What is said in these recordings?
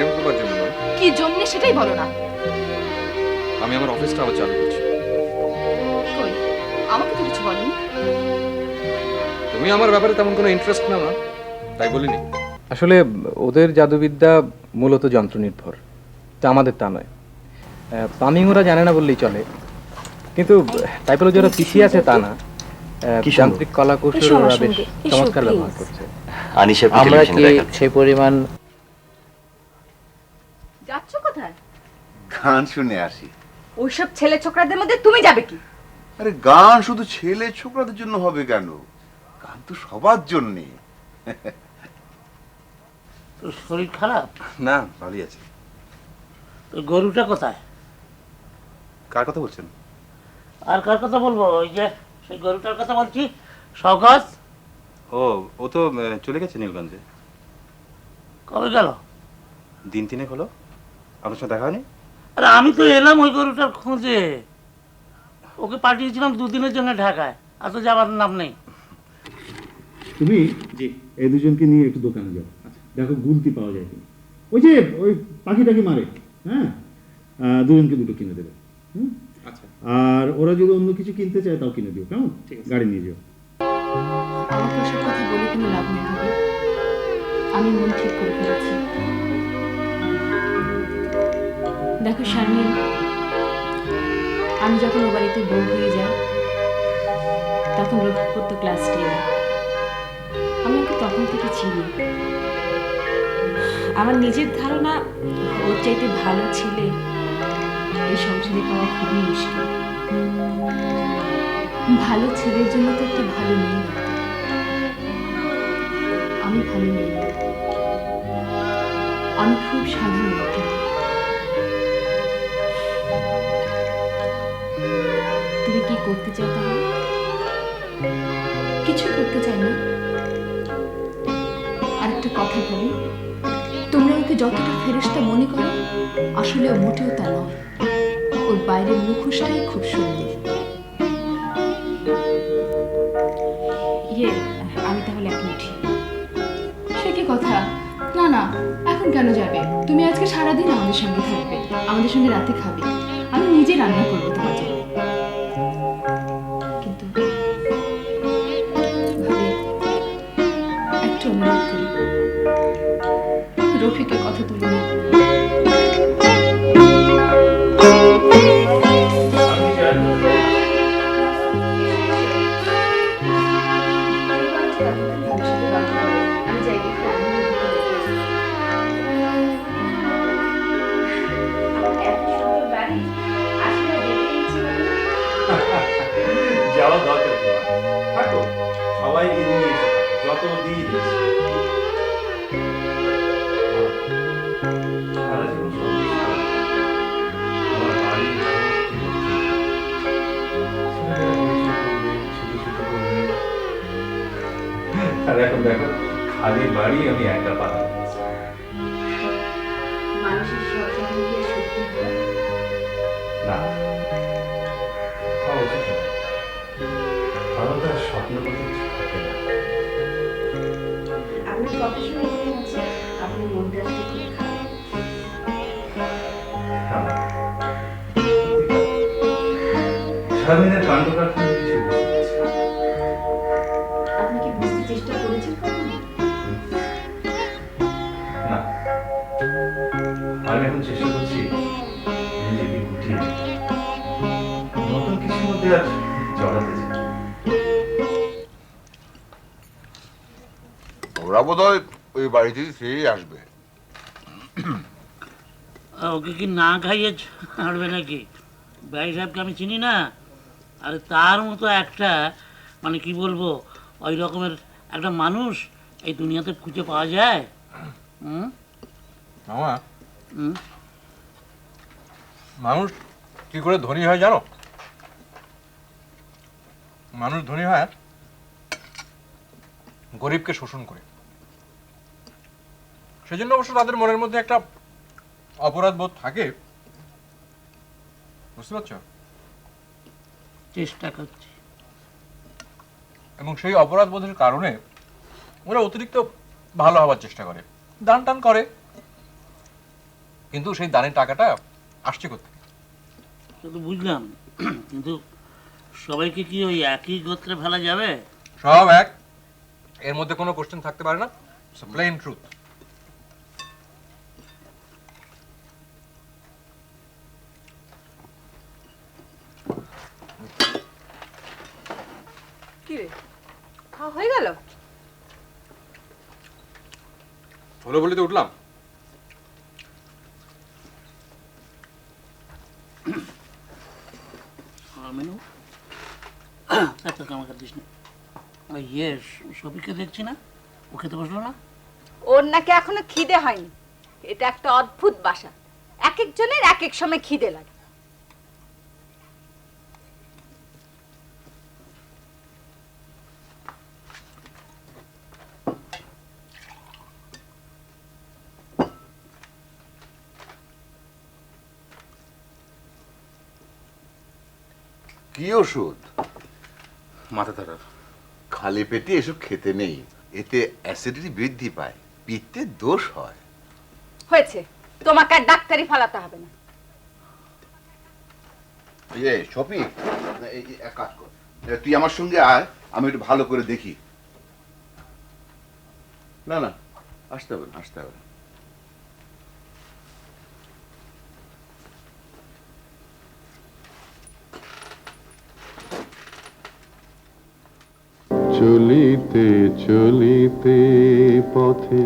প্রেম করবার জন্য নয়। কি জন্য সেটাই বলো না। আমি আমার অফিসটা আবার চালু করছি। কই? আমাকে তো কিছু বলনি। তুমি আমার ব্যাপারে তেমন কোনো ইন্টারেস্ট নাও না তাই বলিনি। আসলে ওদের জাদুবিদ্যা মূলত যন্ত্রনির্ভর তা আমাদের তা নয়। পামিং ওরা জানে না বললেই চলে। কিন্তু টাইপোলজি ওরা পিছিয়ে আছে তা না। যান্ত্রিক কলা কৌশল ওরা বেশ চমৎকার ব্যবহার করছে। আমরা কি সেই পরিমাণ যাচ্ছ কোথায়? গান শুনে আসি। ওইসব ছেলে ছোকরাদের মধ্যে তুমি যাবে কি? আরে গান শুধু ছেলে ছোকরাদের জন্য হবে কেন? গান তো সবার জন্যে। তোর শরীর খারাপ? না ভালোই আছে। তোর গরুটা কোথায়? কার কথা বলছেন? আর কার কথা বলব? ওই যে সেই গরুটার কথা বলছি শওকত ও ও তো আহ, চলে গেছে নীলগঞ্জে। কবে গেল? দিন তিনেক হলো। আপনার সাথে দেখা হয়নি? আরে আমি তো এলাম ওই গরুটার খোঁজে। ওকে পাঠিয়েছিলাম দুদিনের জন্য ঢাকায় আর তো যাবার নাম নেই। তুমি জি। এই দুজনকে নিয়ে একটু দোকানে যাও। দেখো গুলতি পাওয়া যায় কিনা। ওই যে ওই পাখিটাকে মারে হ্যাঁ? দুজনকে দুটো কিনে দেবে হুম? আচ্ছা। আর ওরা যদি অন্য কিছু কিনতে চায় তাও কিনে দিও কেমন? গাড়ি নিয়ে যাও। আমাকে ওসব কথা বলে কোনো লাভ নেই আমি মন ঠিক করে ফেলেছি। দেখো শারমিন আমি যখন ও বাড়িতে বউ হয়ে যাই, তখন রক্ষা করতো ক্লাস টেনে আমি ওকে তখন থেকে চিনি। আমার নিজের ধারণা, ওর চাইতে ভালো ছেলে এই সংসারে পাওয়া খুবই মুশকিল। ভালো ছেলের জন্য তো একটা ভালো মেয়ে আমি ভালো মেয়ে। আমি খুব সাধারণ করতে চাও তাহলে? কিছু করতে চাই না। আরেকটা কথা বলি। তোমরা ওকে যতটা ফেরেশতা মনে করো, আসলে ও মোটেও তা নয়। ওর বাইরের মুখোশটাই খুব সুন্দর। ইয়ে আমি তাহলে এখন উঠি। সে কি কথা? না না, এখন কেন যাবে? তুমি আজকে সারাদিন আমাদের সঙ্গে থাকবে। আমাদের সঙ্গে রাতে খাবে। আমি নিজে রান্না করব তোমার জন্য। খালি বাড়ি আমি একা পালাম না। তার স্বপ্ন কথা থাকে না। আপনার কথা শুনে আপনি মনটা আজকে খুব খারাপ? শারমিনের কাণ্ড ওরা বোধ হয় ওই বাড়িতেই ফিরেই আসবে। ওকে কি না খাইয়ে ছাড়বে নাকি? ভাই সাহেবকে আমি চিনি না। আরে তার মতো একটা মানে কি বলব ওই রকমের একটা মানুষ এই দুনিয়াতে খুঁজে পাওয়া যায়। হুম? মামা। হুম? মানুষ কি করে ধনী হয় জানো? মানুষ ধনী হয় গরিবকে শোষণ করে। সেজন্য অবশ্য তাদের মনের মধ্যে একটা অপরাধ বোধ থাকে। বুঝতে পারছ? চেষ্টা করছি। এবং সেই অপরাধ বোধের কারণে ওরা অতিরিক্ত ভালো হওয়ার চেষ্টা করে। দান টান করে। কিন্তু সেই দানের টাকাটা আসছে কোথেকে সে তো বুঝলাম। কিন্তু সবাইকে কি ওই একই গোত্রে ফেলা যাবে? সব এক। এর মধ্যে কোনো কোশ্চেন থাকতে পারে না। প্লেন ট্রুথ কি রে খাওয়া হয়ে গেল হলো উঠলাম। মেনু। একটা কামাকার দিস না। ইয়ে সবিকে দেখছি না? ও খেতে বসল না? ওর নাকি এখনও খিদে হয়নি। এটা একটা অদ্ভুত বাসা। এক একজনের এক এক সময় খিদে লাগে। কি ওষুধ? মাথা ধরার। খালি পেটে এসব খেতে নেই এতে অ্যাসিডিটি বৃদ্ধি পায় পিত্তের দোষ হয়। হয়েছে তোমাকে আর ডাক্তারি ফালাতে হবে না। ইয়ে এই এক কাজ কর। তুই আমার সঙ্গে আয় আমি একটু ভালো করে দেখি। না না আসতে হবে না আসতে হবে না। চলিতে চলিতে পথে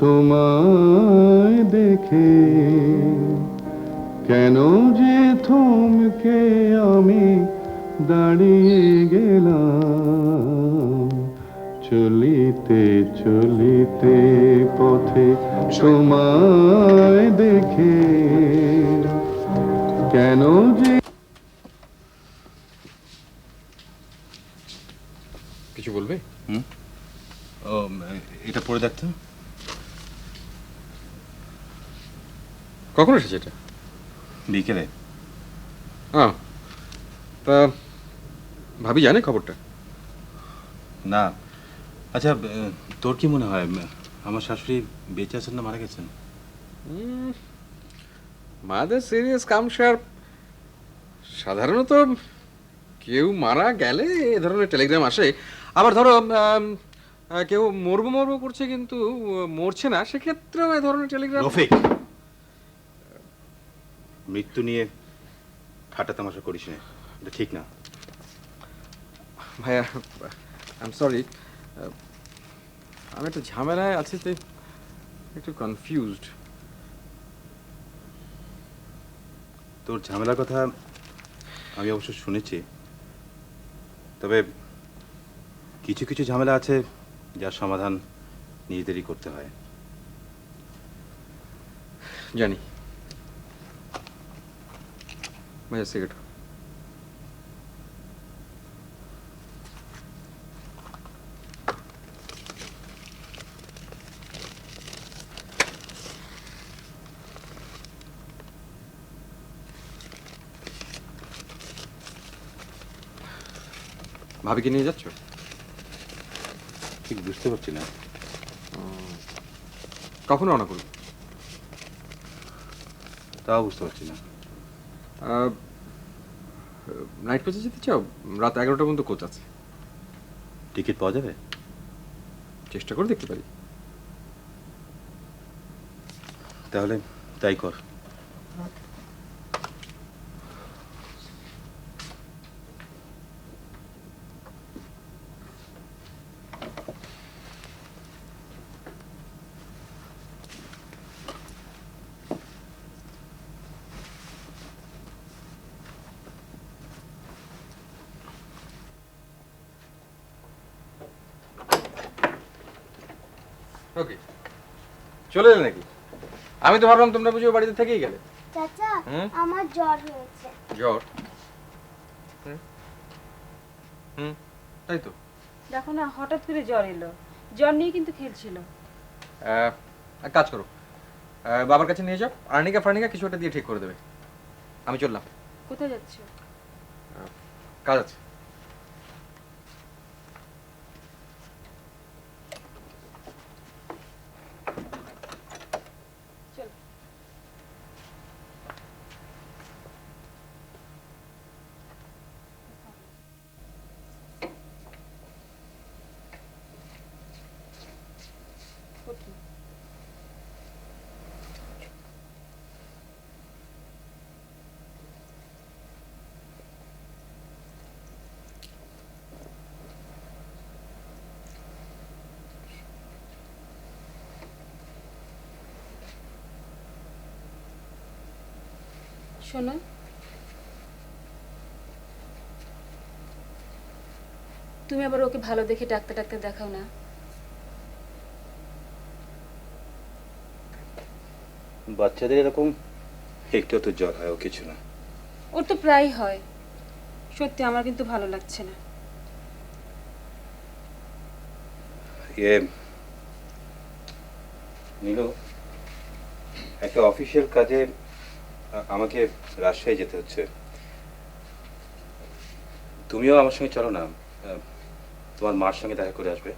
তোমায় দেখে, কেন যে থমকে আমি দাঁড়িয়ে গেলাম? চলিতে চলিতে পথে তোমায় দেখে, কেন যে কিছু বলবে ও এটা পড়ে দেখতো কখন এসেছে এটা? বিকেলে। হ্যাঁ তা ভাবি জানে খবরটা? না। আচ্ছা তোর কি মনে হয়? আমার শাশুড়ি বেঁচে আছেন না মারা গেছেন? মাদের সিরিয়াস কামসার সাধারণত কেউ মারা গেলে এ ধরনের টেলিগ্রাম আসে। আবার ধরো কেউ মরবো মরবো করছে কিন্তু মরছে না সেক্ষেত্রেও এ ধরনের টেলিগ্রাম মৃত্যু নিয়ে ঠাট্টা তামাশা করিস না। এটা ঠিক না। ভাইয়া আই এম সরি আমি একটা ঝামেলায় আছি তাই একটু কনফিউজড তোর ঝামেলার কথা আমি অবশ্য শুনেছি। তবে কিছু কিছু ঝামেলা আছে যার সমাধান নিজেদেরই করতে হয়। জানি। ভাইয়া সিগারেট ভাবিকে নিয়ে যাচ্ছ ঠিক বুঝতে পারছি না কখন রওনা করব তাও বুঝতে পারছি না নাইট কোচে যেতে চাও? রাত এগারোটা পর্যন্ত কোচ আছে। টিকিট পাওয়া যাবে? চেষ্টা করে দেখতে পারি। তাহলে তাই কর। ওকে। চলে এলে নাকি? আমি তো ভাবলাম তোমরা বুঝিও বাড়িতে থেকেই গেলে। চাচা হুম? আমার জ্বর হয়েছে। জ্বর? হুম? হুম? তাই তো। দেখো না হঠাৎ করে জ্বর এলো। জ্বর নিয়ে কিন্তু খেলছিল। আহ, এক কাজ করো। আহ, বাবার কাছে নিয়ে যাও। আর্নিকা ফার্নিকা কিছু একটা দিয়ে ঠিক করে দেবে। আমি চললাম। কোথায় যাচ্ছ? কাজ আছে। শোনো। তুমি আবার ওকে ভালো দেখে ডাক্তার ডাক্তার দেখাও না। বাচ্চাদের এরকম একটু তো জ্বর হয় ও কিছু না। ওর তো প্রায় হয়। সত্যি আমার কিন্তু ভালো লাগছে না। ইয়ে নীলু একটা অফিসিয়াল কাজে আমাকে রাজশাহী যেতে হচ্ছে। তুমিও আমার সঙ্গে চলো না। তোমার মার সঙ্গে দেখা করে আসবে।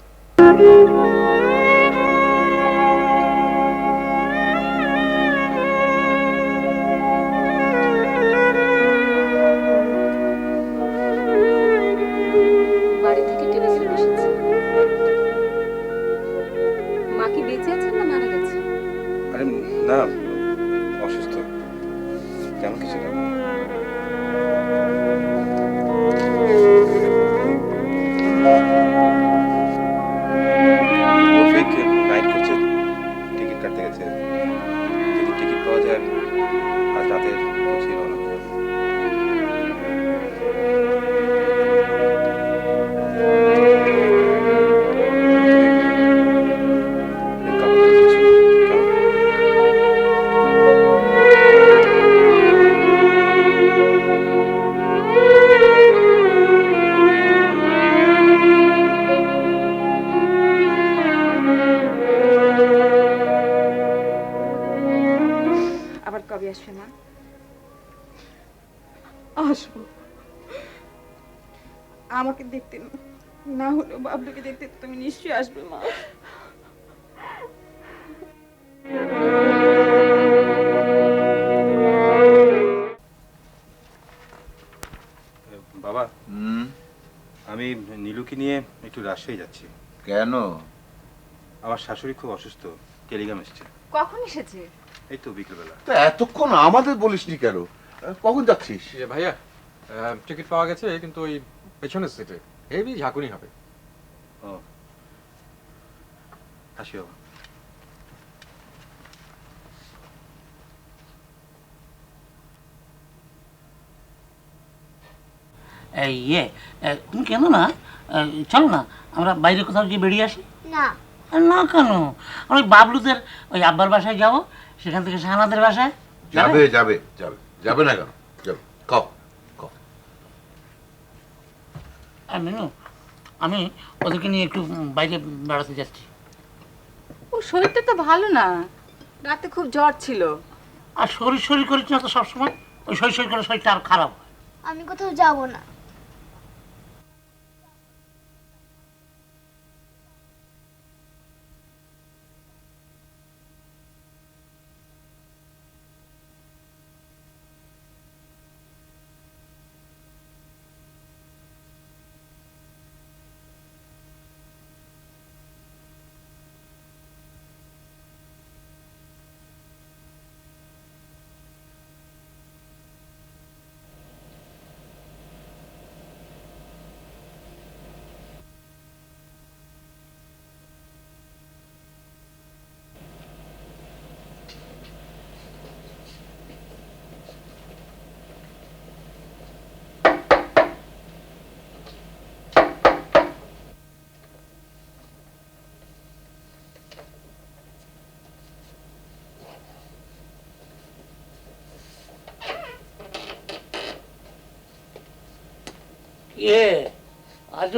আসব। আমাকে দেখতে না হলেও বাবলুকে দেখতে তুমি নিশ্চয়ই আসবে মা। বাবা হুম? আমি নীলুকে নিয়ে একটু রাজশাহী যাচ্ছি। কেন? আমার শাশুড়ি খুব অসুস্থ টেলিগ্রাম এসছে। কখন এসেছে? এই তো বিকেলবেলা। তা এতক্ষণ আমাদের বলিসনি কেন? কখন যাচ্ছিস? ইয়ে ভাইয়া টিকিট পাওয়া গেছে কিন্তু ওই পেছনের সিটে হেভি ঝাঁকুনি হবে। ও। আসি বাবা। এই ইয়ে তুমি কেন না? চলো না আমরা বাইরে কোথাও গিয়ে বেরিয়ে আসি? না। না কেন? আমরা ওই বাবলুদের ওই আব্বার বাসায় যাব সেখান থেকে শাহানাদের বাসায়। যাবে? যাবে যাবে। যাবে না কেন? যাবে। আর মেনু আমি ওদেরকে নিয়ে একটু বাইরে বেড়াতে যাচ্ছি। ও শরীরটা তো ভালো না। রাতে খুব জ্বর ছিল। আর শরীর শরীর করিস না তো সবসময়? ওই শরীর শরীর করে শরীরটা আর খারাপ হয়। আমি কোথাও যাব না।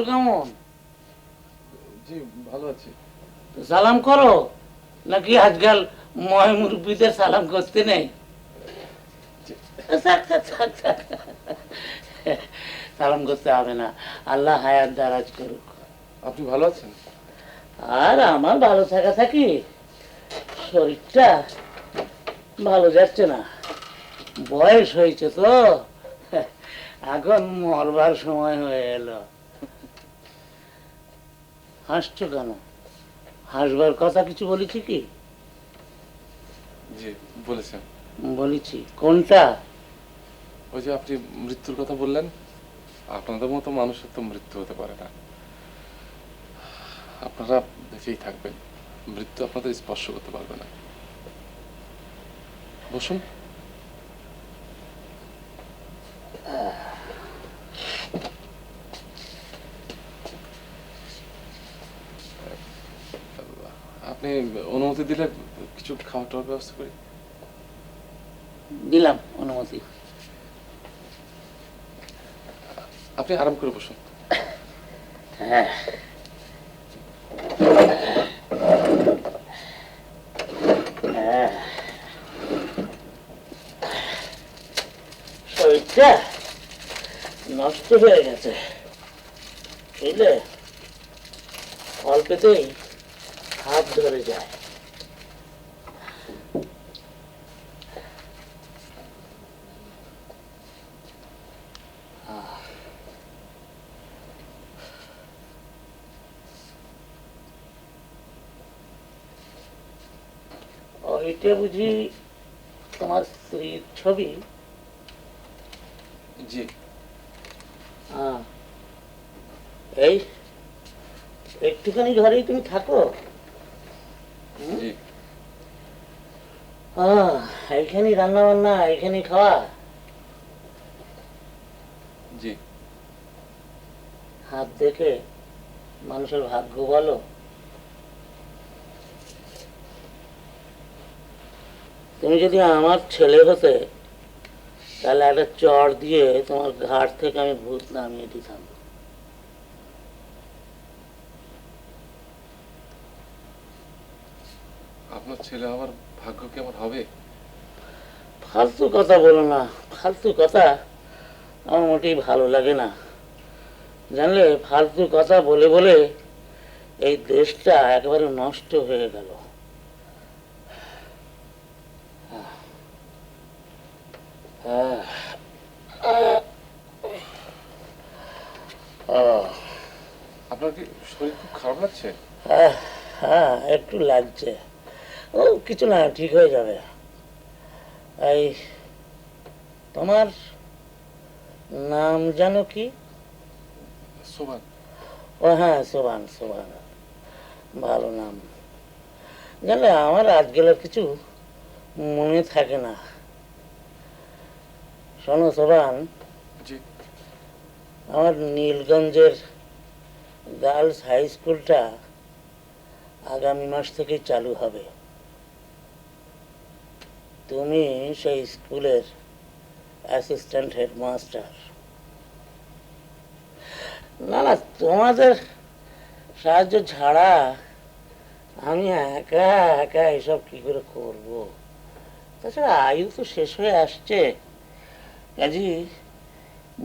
কেমন? জি ভালো আছি। সালাম করো নাকি আজকাল ময় মুরব্বীদের সালাম করতে নেই। সালাম করতে হবে না। আল্লাহ হায়াত দারাজ করুক। আপনি ভালো আছেন? আর আমার ভালো থাকা থাকি। শরীরটা ভালো যাচ্ছে না। বয়স হয়েছে তো। এখন মরবার সময় হয়ে এলো। হাসছো কেন? হাসবার কথা কিছু বলেছি কি? জি বলেছেন বলেছি। কোনটা? ওই যে আপনি মৃত্যুর কথা বললেন আপনাদের মতো মানুষের তো মৃত্যু হতে পারে না। আপনারা বেঁচেই থাকবেন। মৃত্যু আপনাদের স্পর্শ করতে পারবে না। বসুন। আপনি অনুমতি দিলে কিছু খাওয়া টাওয়ার ব্যবস্থা করি? দিলাম অনুমতি। আপনি আরাম করে বসুন। হ্যাঁ। হ্যাঁ। শরীরটা নষ্ট হয়ে গেছে। বুঝলে? অল্পেতেই ধরে যায়। ওইটা বুঝি তোমার স্ত্রীর ছবি? জি। এই একটুখানি ঘরেই তুমি থাকো। হ্যাঁ রান্না বান্না এইখানেই খাওয়া? জি। হাত দেখে মানুষের ভাগ্য বলো তুমি যদি আমার ছেলে হতে তাহলে একটা চর দিয়ে তোমার ঘাট থেকে আমি ভূত নামিয়ে দিতাম। আপনার ছেলে আমার ভাগ্য কেমন হবে? ফালতু কথা বলো না ফালতু কথা আমার মোটেই ভালো লাগে না। জানলে ফালতু কথা বলে বলে এই দেশটা একেবারে নষ্ট হয়ে গেল। আপনার কি শরীর খুব খারাপ লাগছে? হ্যাঁ হ্যাঁ একটু লাগছে। ও কিছু না ঠিক হয়ে যাবে। এই তোমার নাম জানো কি? সোমান ও হ্যাঁ সোবান সোবান। ভালো নাম। জানলে আমার আজকাল আর কিছু মনে থাকে না। শোনো সোবান। আমার নীলগঞ্জের গার্লস হাই স্কুলটা আগামী মাস থেকে চালু হবে। তুমি সেই স্কুলের অ্যাসিস্ট্যান্ট হেডমাস্টার না না, তোমাদের সাহায্য ছাড়া আমি একা একা এসব কি করে করব? তাছাড়া আয়ু তো শেষ হয়ে আসছে। কাজী,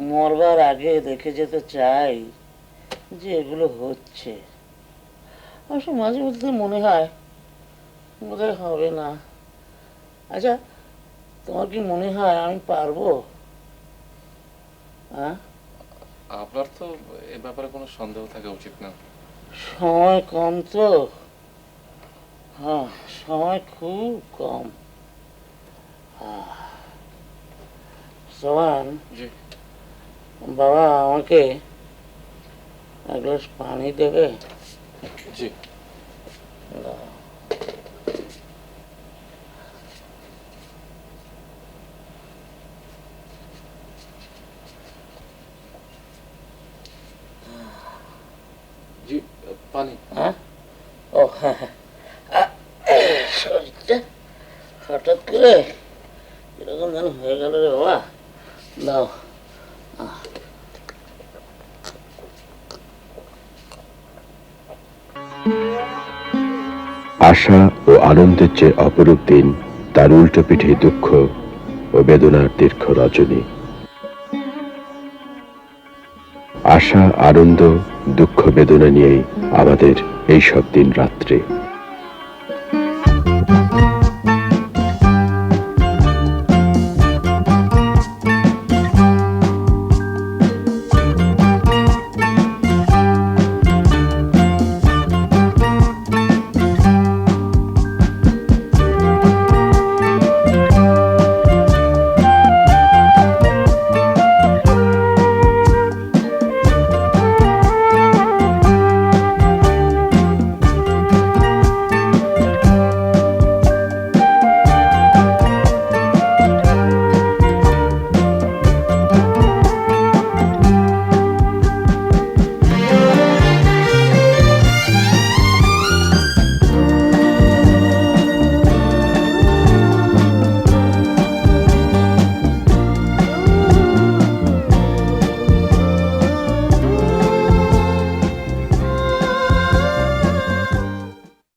মরবার আগে দেখে যেতে চাই যে এগুলো হচ্ছে। অবশ্য মাঝে মধ্যে মনে হয় বোধহয় হবে না। আচ্ছা তোমার কি মনে হয় আমি পারব? হ্যাঁ আপনার তো এ ব্যাপারে কোনো সন্দেহ থাকা উচিত না। সময় কম তো। হ্যাঁ সময় খুব কম। সোহান জি। বাবা আমাকে এক গ্লাস পানি দেবে? জি। দাও। জি পানি হ্যাঁ ও হ্যাঁ হ্যাঁ আহ, শরীরটা করে এরকম যেন হয়ে গেল রে বাবা। দাও। আশা ও আনন্দের চেয়ে অপরূপ দিন, তার উল্টো পিঠে দুঃখ ও বেদনার দীর্ঘ রজনী। আশা, আনন্দ, দুঃখ, বেদনা নিয়েই আমাদের এই সব দিন রাত্রে।